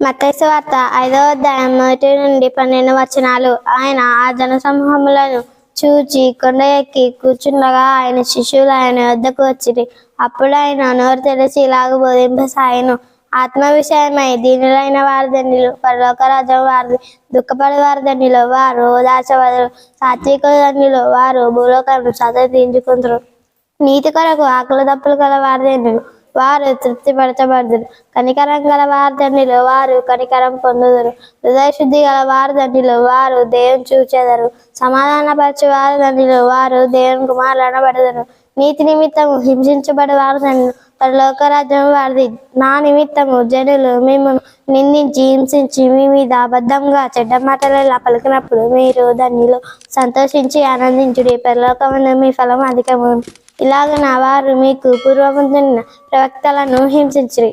మత్తయి వార్త ఐదవ అధ్యాయం మొదటి నుండి పన్నెండు వచనాలు. ఆయన ఆ జనసమూహములను చూచి కొండ ఎక్కి కూర్చుండగా ఆయన శిష్యులు ఆయన వద్దకు వచ్చిరి. అప్పుడు ఆయన నోరు తెరిచి ఇలాగ బోధింపసాయను. ఆత్మ విషయమై దీనులైన వారి దండిలు పరలోక రాజ్యం వారిది దుఃఖపడే వారి దండిలో వారు ఓదార్చవదరు సాత్విక దండిలో వారు భూలోకాలను సతీంచుకుంటారు నీతి కొరకు ఆకలి దప్పులు గల వారి వారిదండ్రులు వారు తృప్తి పరచబడుదురు కనికరం గల వారిదండ్రులు వారు కనికరం పొందుదురు. హృదయ శుద్ధి గల వారిదండ్రులు వారు దేవుని చూచెదరు. సమాధానపరచు వారిదండ్రులు వారు దేవుని కుమారులు అనబడదురు. నీతి నిమిత్తము హింసించబడి వారిదండ్రులు పరలోకరాజ్యం వారిది. నా నిమిత్తము జనులు మిమ్మల్ని నిందించి హింసించి మీ మీద అబద్ధంగా చెడ్డ మాటలు ఇలా పలికినప్పుడు మీరు దానిలో సంతోషించి ఆనందించుడి. పరలోకమున మీ ఫలం అధికము ఇలాగ నా వారు మీకు పూర్వము ప్రవక్తలను హింసించిరి.